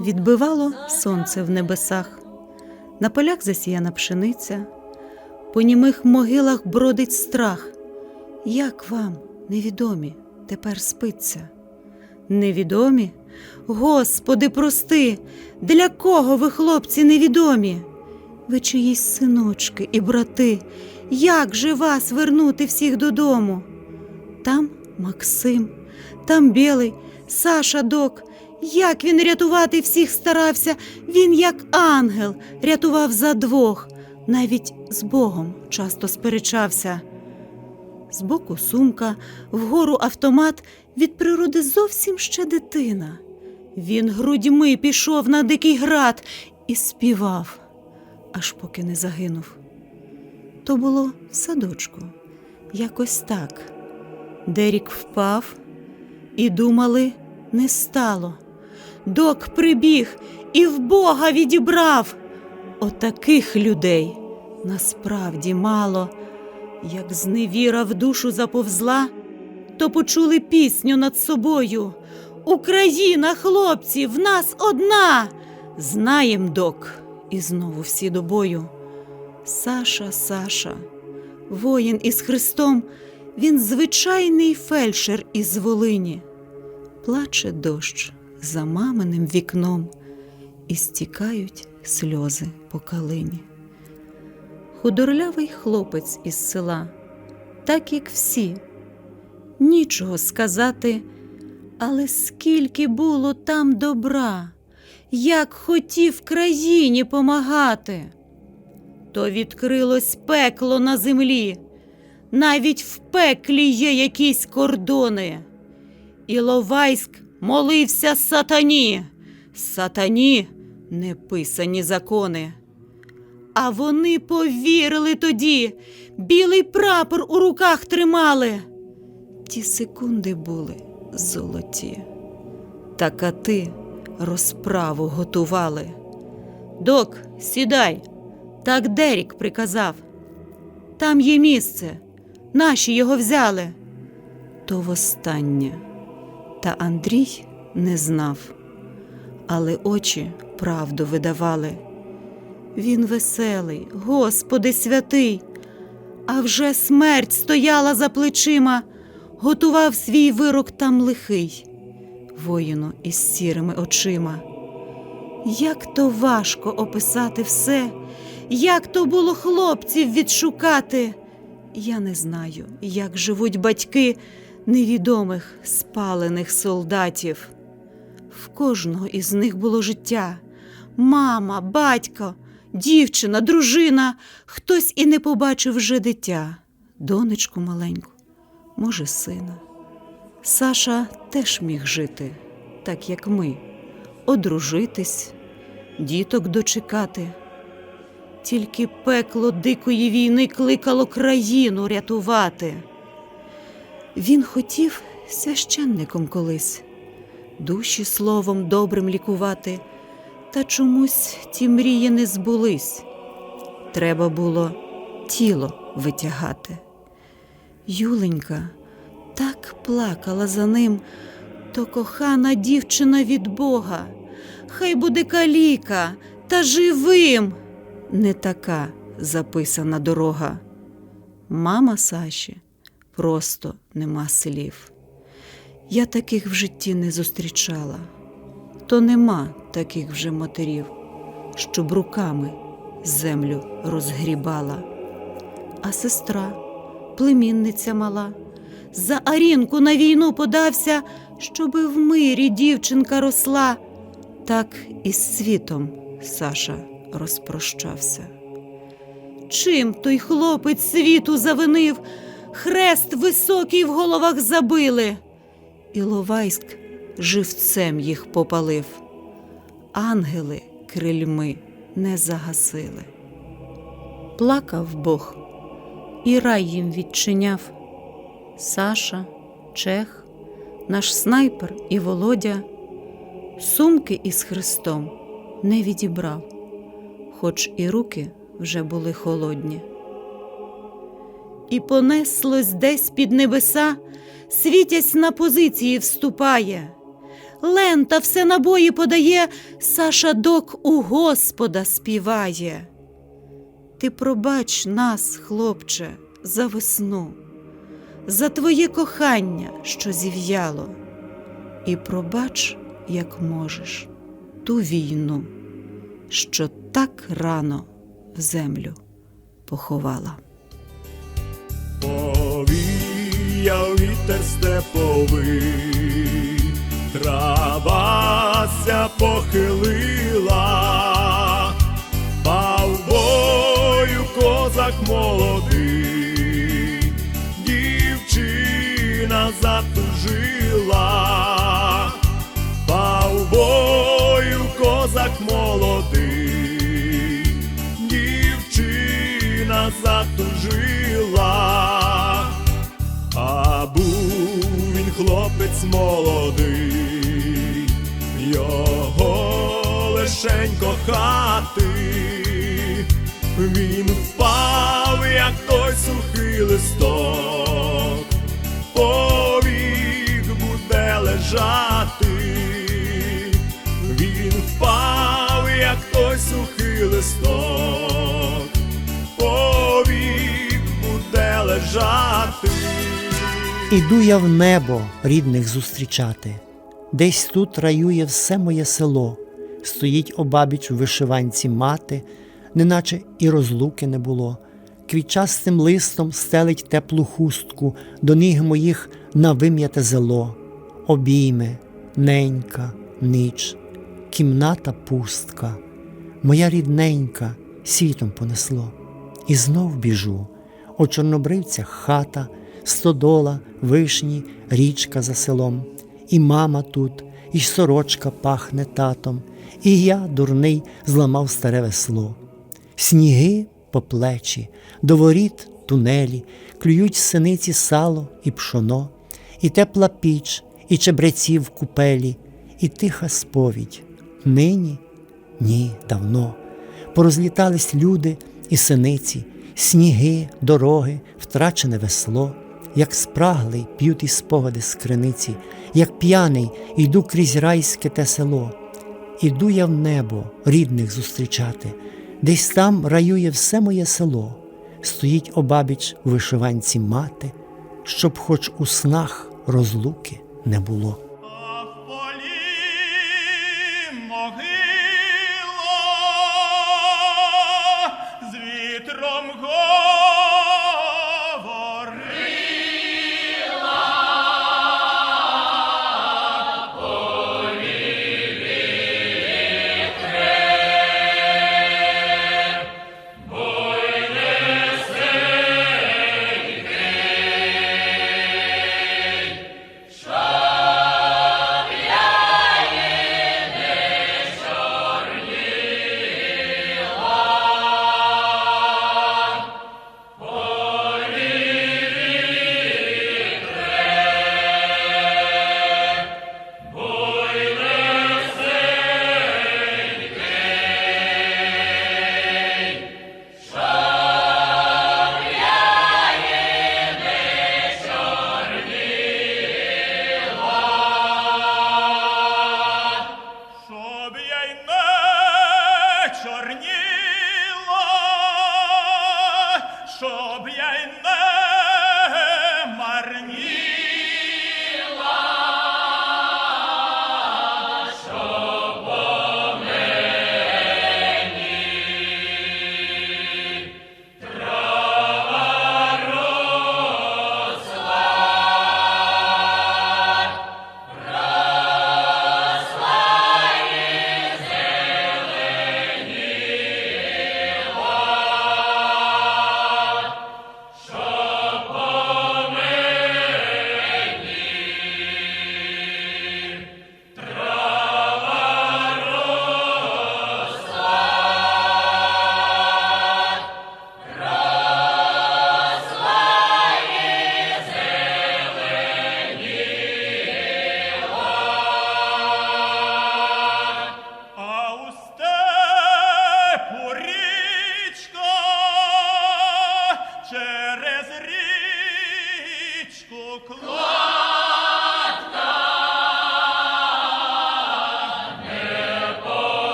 Відбивало сонце в небесах, на полях засіяна пшениця, по німих могилах бродить страх. Як вам, невідомі, тепер спиться? Невідомі? Господи, прости, для кого ви, хлопці, невідомі? Ви чиїсь синочки і брати, як же вас вернути всіх додому? Там Максим, там Білий, Саша Док. Як він рятувати всіх старався, він, як ангел, рятував за двох, навіть з Богом часто сперечався. Збоку сумка, вгору автомат, від природи зовсім ще дитина. Він грудьми пішов на дикий град і співав, аж поки не загинув. То було в садочку, якось так. Дерік впав, і думали, не стало. Док прибіг і в Бога відібрав. Отаких людей насправді мало. Як зневіра в душу заповзла, то почули пісню над собою. Україна, хлопці, в нас одна. Знаєм, док, і знову всі до бою. Саша, Саша, воїн із Христом, він звичайний фельдшер із Волині. Плаче дощ за маминим вікном, і стікають сльози по калині. Худорлявий хлопець із села, так як всі, нічого сказати, але скільки було там добра, як хотів країні помагати. То відкрилось пекло на землі, навіть в пеклі є якісь кордони. Іловайськ молився сатані, сатані неписані закони. А вони повірили тоді, білий прапор у руках тримали. Ті секунди були золоті. Та кати розправу готували. Док, сідай, так Дерік приказав. Там є місце, наші його взяли. То востаннє. Та Андрій не знав, але очі правду видавали. Він веселий, Господи святий, а вже смерть стояла за плечима, готував свій вирок там лихий, воїну із сірими очима. Як то важко описати все, як то було хлопців відшукати. Я не знаю, як живуть батьки невідомих спалених солдатів. В кожного із них було життя мама, батько, дівчина, дружина, хтось і не побачив вже дитя, донечку маленьку, може, сина. Саша теж міг жити, так як ми, одружитись, діток дочекати. Тільки пекло дикої війни кликало країну рятувати. Він хотів священником колись, душі словом добрим лікувати, та чомусь ті мрії не збулись. Треба було тіло витягати. Юленька так плакала за ним, то кохана дівчина від Бога. Хай буде каліка та живим. Не така записана дорога. Мама Саші просто нема слів. Я таких в житті не зустрічала, то нема таких вже матерів, щоб руками землю розгрібала. А сестра, племінниця мала, за Арінку на війну подався, щоби в мирі дівчинка росла. Так і з світом Саша розпрощався. Чим той хлопець світу завинив, хрест високий в головах забили. Іловайськ живцем їх попалив, ангели крильми не загасили. Плакав Бог, і рай їм відчиняв. Саша, Чех, наш снайпер і Володя сумки із Христом не відібрав, хоч і руки вже були холодні. І понеслось десь під небеса, світясь на позиції вступає. Лента все набої подає, Саша док у Господа співає. Ти пробач нас, хлопче, за весну, за твоє кохання, що зів'яло, і пробач, як можеш, ту війну, що так рано в землю поховала. Повіяв вітер степовий, травася похилила, пав бою козак молодий, дівчина затужила, пав бою козак молодий, дівчина затужила, хлопець молодий, його лишень кохати, він впав, як той сухий листок, повік буде лежати, він впав, як той сухий листок, повік буде лежати. Іду я в небо рідних зустрічати, десь тут раює все моє село, стоїть обабіч в вишиванці мати, неначе і розлуки не було. Квітчастим листом стелить теплу хустку до ніг моїх на вим'яте зело, обійме, ненька, ніч, кімната пустка, моя рідненька світом понесло. І знов біжу, о чорнобривцях хата, стодола, вишні, річка за селом, і мама тут, і сорочка пахне татом, і я, дурний, зламав старе весло. Сніги по плечі, до воріт тунелі, клюють синиці сало і пшоно, і тепла піч, і чебреці в купелі, і тиха сповідь. Нині? Ні, давно. Порозлітались люди і синиці, сніги, дороги, втрачене весло, як спраглий п'ють і спогади з криниці, як п'яний йду крізь райське те село. Іду я в небо рідних зустрічати, десь там раює все моє село, стоїть обабіч у вишиванці мати, щоб хоч у снах розлуки не було.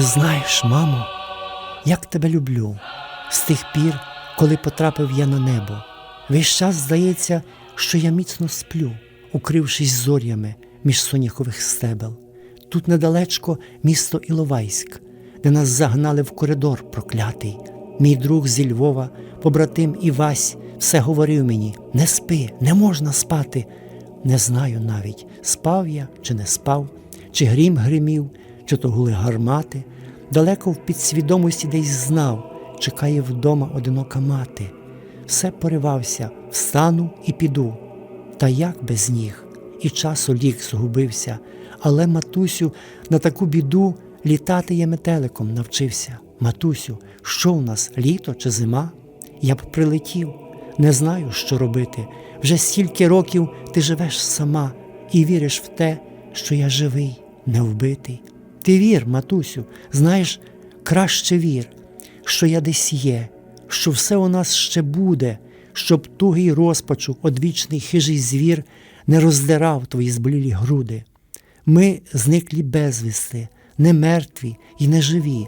Ти знаєш, мамо, як тебе люблю з тих пір, коли потрапив я на небо. Весь час здається, що я міцно сплю, укрившись зорями між соняхових стебел. Тут недалечко місто Іловайськ, де нас загнали в коридор проклятий. Мій друг зі Львова, побратим Івась, все говорив мені: не спи, не можна спати. Не знаю навіть, спав я чи не спав, чи грім гримів, чи то гули гармати. Далеко в підсвідомості десь знав, чекає вдома одинока мати. Все поривався, встану і піду. Та як без ніг? І часу лік згубився, але матусю на таку біду літати я метеликом навчився. Матусю, що в нас, літо чи зима? Я б прилетів, не знаю, що робити. Вже стільки років ти живеш сама і віриш в те, що я живий, не вбитий. Ти вір, матусю, знаєш, краще вір, що я десь є, що все у нас ще буде, щоб тугий розпачу, одвічний хижий звір не роздирав твої зблілі груди. Ми зниклі безвісти, не мертві і не живі.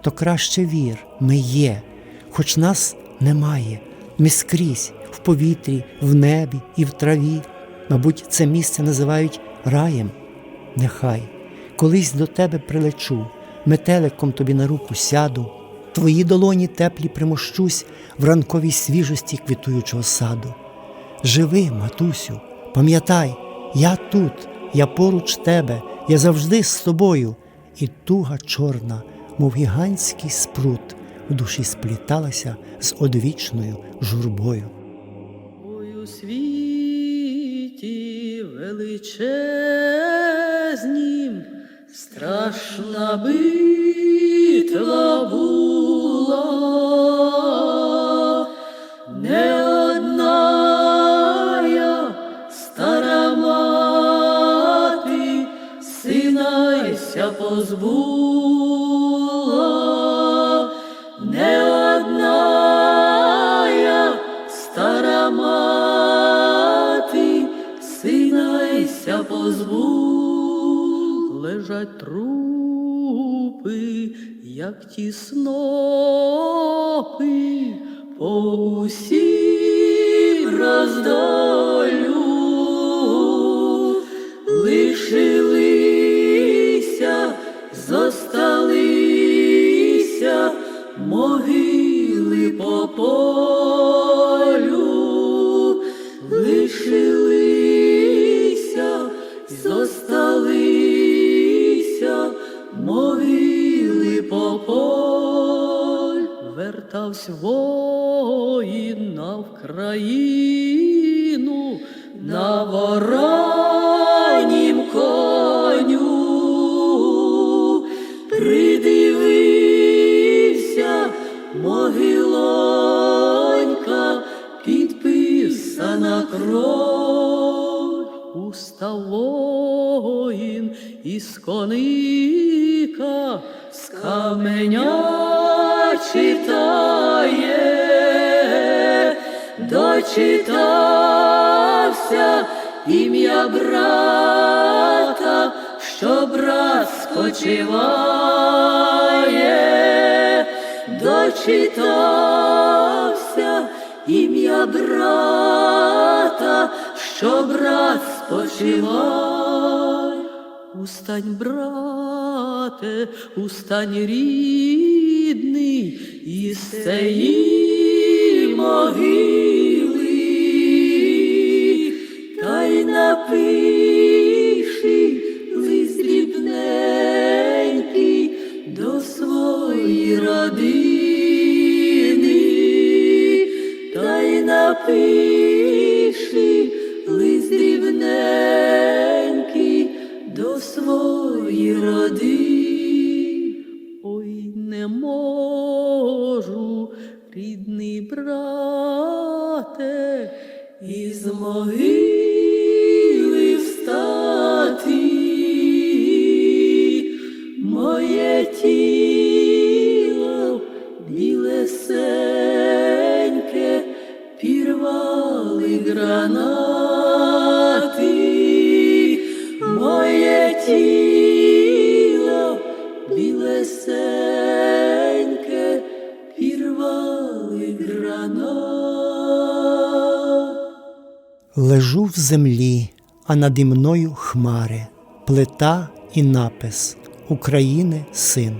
То краще вір, ми є, хоч нас немає. Ми скрізь в повітрі, в небі і в траві. Мабуть, це місце називають раєм. Нехай колись до тебе прилечу, метеликом тобі на руку сяду, твої долоні теплі примощусь в ранковій свіжості квітуючого саду. Живи, матусю, пам'ятай, я тут, я поруч тебе, я завжди з тобою, і туга чорна, мов гігантський спрут, в душі спліталася з одвічною журбою. Ой, у світі величезнім, страшна битва була, не одна я стара мати, сина Іся позбула, не одна я стара мати, сина Іся позбула, лежать трупи, як ті снопи, по усім роздолю. Лишилися, зосталися могили по Вертався воїн на Вкраїну на воронім коню, придивився могилонька, підписана кров, брата, що брат спочиває, дочитався ім'я брата, що брат спочиває. Устань, брате, устань рідний, із цієї могили, напиши лист дрібненький до своєї родини, та й напиши. Лежу в землі, а наді мною хмари, плита і напис України син.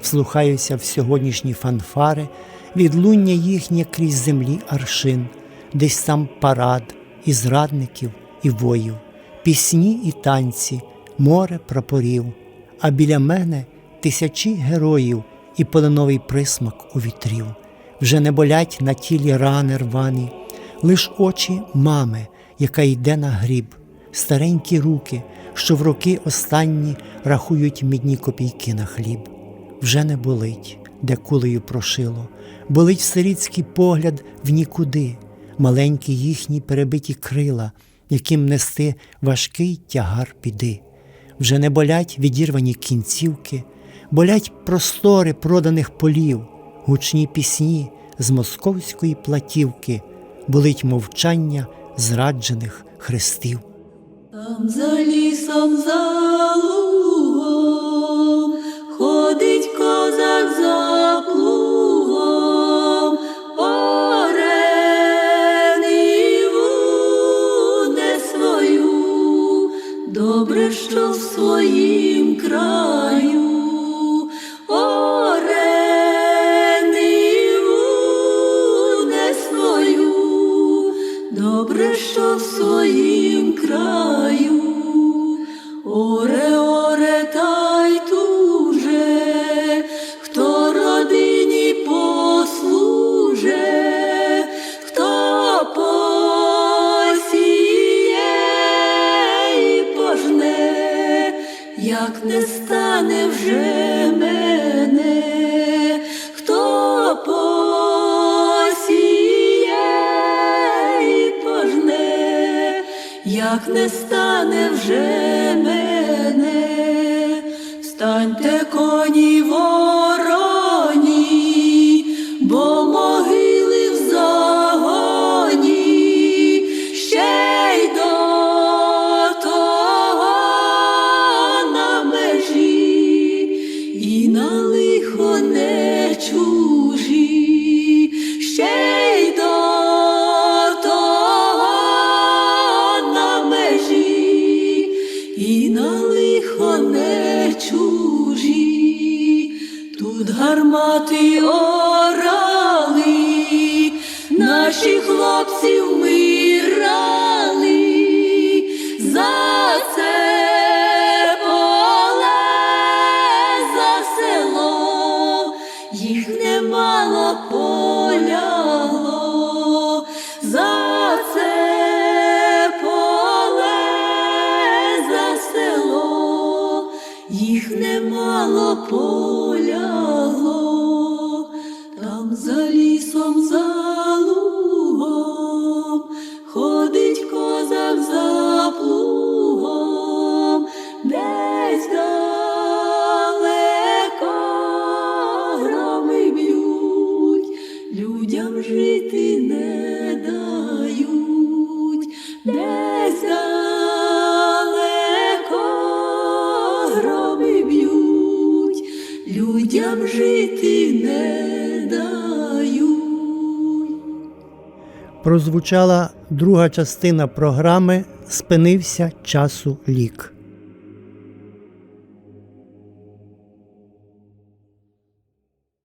Вслухаюся в сьогоднішні фанфари, відлуння їхнє крізь землі аршин, десь там парад і зрадників, і воїв, пісні і танці, море прапорів, а біля мене тисячі героїв і полиновий присмак у вітрів. Вже не болять на тілі рани рвані, лиш очі мами, яка йде на гріб, старенькі руки, що в роки останні рахують мідні копійки на хліб. Вже не болить, де кулею прошило, болить сирітський погляд в нікуди, маленькі їхні перебиті крила, яким нести важкий тягар біди. Вже не болять відірвані кінцівки, болять простори проданих полів, гучні пісні з московської платівки, болить мовчання зраджених хрестів. Там за лісом за лугом ходить козак за плугом, орениву не свою, добре, що в своїм як не стане вже мене, станьте коні вороні, гармати орали, наші хлопці Прозвучала друга частина програми Спинився часу лік.